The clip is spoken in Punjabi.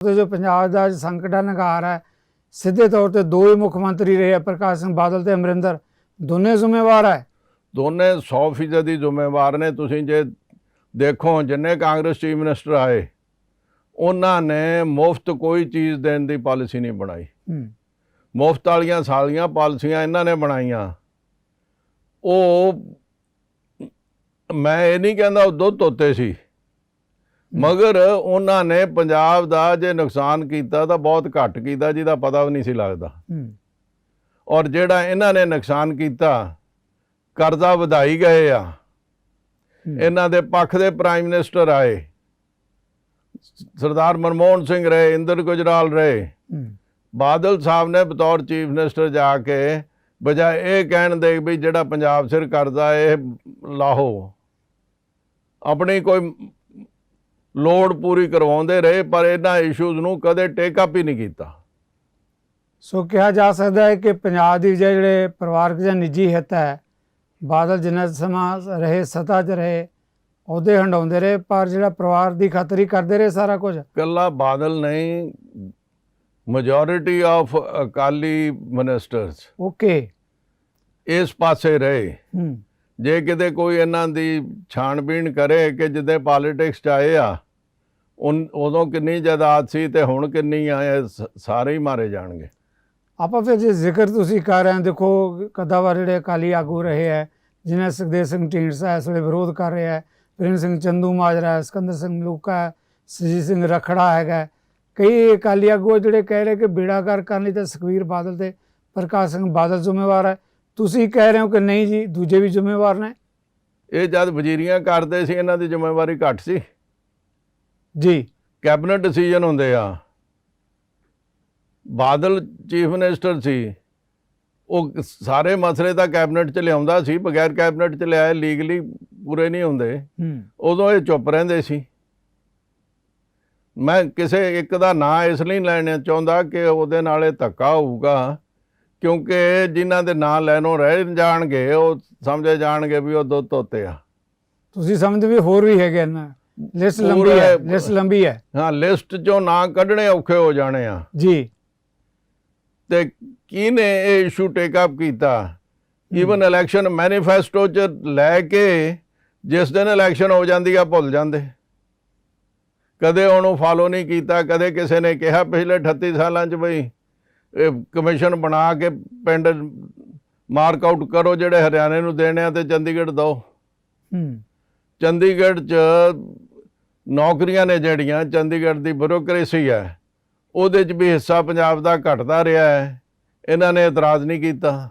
ਤੇ ਜੋ ਪੰਜਾਬ ਦਾ ਅੱਜ ਸੰਕਟ ਨਗਾਰ ਹੈ ਸਿੱਧੇ ਤੌਰ ਤੇ ਦੋ ਹੀ ਮੁੱਖ ਮੰਤਰੀ ਰਹੇ ਆ ਪ੍ਰਕਾਸ਼ ਸਿੰਘ ਬਾਦਲ ਤੇ ਅਮਰਿੰਦਰ ਦੋਨੇ ਜ਼ਿੰਮੇਵਾਰ ਹੈ? ਦੋਨੇ 100% ਦੀ ਜ਼ਿੰਮੇਵਾਰ ਨੇ ਤੁਸੀਂ ਜੇ ਦੇਖੋ ਜਿੰਨੇ ਕਾਂਗਰਸ ਚੀਫ ਮਿਨਿਸਟਰ ਆਏ ਉਹਨਾਂ ਨੇ ਮੁਫਤ ਕੋਈ ਚੀਜ਼ ਦੇਣ ਦੀ ਪਾਲਿਸੀ ਨਹੀਂ ਬਣਾਈ। ਮੁਫਤ ਵਾਲੀਆਂ ਸਾਲੀਆਂ ਪਾਲਿਸੀਆਂ ਇਹਨਾਂ ਨੇ ਬਣਾਈਆਂ। ਉਹ ਮੈਂ ਇਹ ਨਹੀਂ ਕਹਿੰਦਾ ਉਹ ਦੁੱਧ ਧੋਤੇ ਸੀ ਮਗਰ ਉਹਨਾਂ ਨੇ ਪੰਜਾਬ ਦਾ ਜੇ ਨੁਕਸਾਨ ਕੀਤਾ ਤਾਂ ਬਹੁਤ ਘੱਟ ਕੀਤਾ ਜਿਹਦਾ ਪਤਾ ਵੀ ਨਹੀਂ ਸੀ ਲੱਗਦਾ। ਹੂੰ। ਔਰ ਜਿਹੜਾ ਇਹਨਾਂ ਨੇ ਨੁਕਸਾਨ ਕੀਤਾ ਕਰਜ਼ਾ ਵਧਾਈ ਗਏ ਆ। ਇਹਨਾਂ ਦੇ ਪੱਖ ਦੇ ਪ੍ਰਾਈਮ ਮਿਨਿਸਟਰ ਆਏ। ਸਰਦਾਰ ਮਨਮੋਹਨ ਸਿੰਘ ਰਹੇ ਇੰਦਰ ਗੁਜਰਾਲ ਰਹੇ। ਬਾਦਲ ਸਾਹਿਬ ਨੇ ਬਤੌਰ ਚੀਫ ਮਿਨਿਸਟਰ ਜਾ ਕੇ ਬਜਾਏ ਇਹ ਕਹਿਣ ਦੇ ਵੀ ਜਿਹੜਾ ਪੰਜਾਬ ਸਿਰ ਕਰਜ਼ਾ ਇਹ ਲਾਹੋ। ਆਪਣੀ ਕੋਈ ਲੋੜ ਪੂਰੀ ਕਰਵਾਉਂਦੇ ਰਹੇ ਪਰ ਇਹਨਾਂ ਇਸ਼ੂਜ਼ ਨੂੰ ਕਦੇ ਟੇਕ ਅਪ ਹੀ ਨਹੀਂ ਕੀਤਾ। ਸੋ ਕਿਹਾ ਜਾ ਸਕਦਾ ਹੈ ਕਿ ਪੰਜਾਬ ਦੀ ਜਿਹੜੇ ਪਰਿਵਾਰਕ ਜਾਂ ਨਿੱਜੀ ਹਿੱਤ ਹੈ ਬਾਦਲ ਜਿੰਨਾ ਸਮਾਂ ਰਹੇ ਸੱਤਾ 'ਚ ਰਹੇ ਉਹਦੇ ਹੰਡਾਉਂਦੇ ਰਹੇ ਪਰ ਜਿਹੜਾ ਪਰਿਵਾਰ ਦੀ ਖਾਤਰ ਕਰਦੇ ਰਹੇ ਸਾਰਾ ਕੁਝ। ਕੱਲਾ ਬਾਦਲ ਨਹੀਂ majority of Akali ministers okay. ਇਸ ਪਾਸੇ ਰਹੇ। ਹੂੰ। ਜੇ ਕਿਤੇ ਕੋਈ ਇਹਨਾਂ ਦੀ ਛਾਣਬੀਣ ਕਰੇ ਕਿ ਜਿੱਦੇ ਪੋਲਿਟਿਕਸ ਚ ਆਏ ਆ ਉਦੋਂ ਕਿੰਨੀ ਜਾਇਦਾਦ ਸੀ ਤੇ ਹੁਣ ਕਿੰਨੀ ਆ ਸਾਰੇ ਹੀ ਮਾਰੇ ਜਾਣਗੇ। ਆਪਾਂ ਫਿਰ ਜੇ ਜ਼ਿਕਰ ਤੁਸੀਂ ਕਰ ਰਹੇ ਹੋ ਦੇਖੋ ਕਦਾਵਰ ਜਿਹੜੇ ਅਕਾਲੀ ਆਗੂ ਰਹੇ ਹੈ ਜਿਨ੍ਹਾਂ ਸੁਖਦੇਵ ਸਿੰਘ ਢੀਂਡਸਾ ਇਸ ਵੇਲੇ ਵਿਰੋਧ ਕਰ ਰਿਹਾ ਹੈ ਪ੍ਰਿੰਸ ਸਿੰਘ ਚੰਦੂ ਮਾਜਰਾ ਹੈ, ਸਿਕੰਦਰ ਸਿੰਘ ਮਲੂਕਾ ਹੈ, ਸੁਰਜੀਤ ਸਿੰਘ ਰਖੜਾ ਹੈਗਾ ਕਈ ਅਕਾਲੀ ਆਗੂ ਹੈ ਜਿਹੜੇ ਕਹਿ ਰਹੇ ਕਿ ਬੇੜਾਗਰ ਕਰਨ ਲਈ ਤਾਂ ਸੁਖਬੀਰ ਬਾਦਲ ਤੇ ਪ੍ਰਕਾਸ਼ ਸਿੰਘ ਬਾਦਲ ਜ਼ਿੰਮੇਵਾਰ ਹੈ ਤੁਸੀਂ ਕਹਿ ਰਹੇ ਹੋ ਕਿ ਨਹੀਂ ਜੀ ਦੂਜੇ ਵੀ ਜ਼ਿੰਮੇਵਾਰ ਨੇ? ਇਹ ਜਦ ਵਜ਼ੀਰੀਆਂ ਕਰਦੇ ਸੀ ਇਹਨਾਂ ਦੀ ਜ਼ਿੰਮੇਵਾਰੀ ਘੱਟ ਸੀ। ਜੀ। ਕੈਬਨਿਟ ਡਿਸੀਜਨ ਹੁੰਦੇ ਆ। ਬਾਦਲ ਚੀਫ ਮਿਨਿਸਟਰ ਸੀ। ਉਹ ਸਾਰੇ ਮਸਲੇ ਤਾਂ ਕੈਬਨਿਟ ਚ ਲਿਆਉਂਦਾ ਸੀ ਬਗੈਰ ਕੈਬਨਿਟ ਚ ਲਿਆਏ ਲੀਗਲੀ ਪੂਰੇ ਨਹੀਂ ਹੁੰਦੇ। ਉਦੋਂ ਇਹ ਚੁੱਪ ਰਹਿੰਦੇ ਸੀ। ਮੈਂ ਕਿਸੇ ਇੱਕ ਦਾ ਨਾਂ ਇਸ ਲਈ ਲੈਣਾ ਚਾਹੁੰਦਾ ਕਿ ਉਹਦੇ ਨਾਲ ਇਹ ਧੱਕਾ ਹੋਊਗਾ। ਕਿਉਂਕਿ ਜਿਨ੍ਹਾਂ ਦੇ ਨਾਂ ਲੈਣੋਂ ਰਹਿ ਜਾਣਗੇ ਉਹ ਸਮਝੇ ਜਾਣਗੇ ਵੀ ਉਹ ਦੁੱਧ ਧੋਤੇ ਆ। ਤੁਸੀਂ ਸਮਝਦੇ ਵੀ ਹੋਰ ਵੀ ਹੈਗੇ ਨਾ। ਲਿਸਟ ਲੰਬੀ ਹੈ ਲਿਸਟ ਲੰਬੀ ਹੈ। ਹਾਂ ਲਿਸਟ ਚੋਂ ਨਾਂ ਕੱਢਣੇ ਔਖੇ ਹੋ ਜਾਣੇ ਆ। ਜੀ। ਤੇ ਕਿਹਨੇ ਇਹ ਇਸ਼ੂ ਟੇਕ ਅਪ ਕੀਤਾ? ਈਵਨ ਇਲੈਕਸ਼ਨ ਮੈਨੀਫੈਸਟੋ ਚ ਲੈ ਕੇ ਜਿਸ ਦਿਨ ਇਲੈਕਸ਼ਨ ਹੋ ਜਾਂਦੀ ਆ ਭੁੱਲ ਜਾਂਦੇ। ਕਦੇ ਉਹਨੂੰ ਫਾਲੋ ਨਹੀਂ ਕੀਤਾ ਕਦੇ ਕਿਸੇ ਨੇ ਕਿਹਾ ਪਿਛਲੇ 38 ਸਾਲਾਂ ਚ ਬਈ ਕਮਿਸ਼ਨ ਬਣਾ ਕੇ ਪਿੰਡ ਮਾਰਕ ਆਊਟ ਕਰੋ ਜਿਹੜੇ ਹਰਿਆਣੇ ਨੂੰ ਦੇਣੇ ਆ ਤੇ ਚੰਡੀਗੜ੍ਹ ਦਿਓ। ਹੂੰ। ਚੰਡੀਗੜ੍ਹ 'ਚ ਨੌਕਰੀਆਂ ਨੇ ਜਿਹੜੀਆਂ ਚੰਡੀਗੜ੍ਹ ਦੀ ਬਿਊਰੋਕ੍ਰੇਸੀ ਹੈ ਉਹਦੇ 'ਚ ਵੀ ਹਿੱਸਾ ਪੰਜਾਬ ਦਾ ਘਟਦਾ ਰਿਹਾ ਹੈ। ਇਹਨਾਂ ਨੇ ਇਤਰਾਜ਼ ਨਹੀਂ ਕੀਤਾ।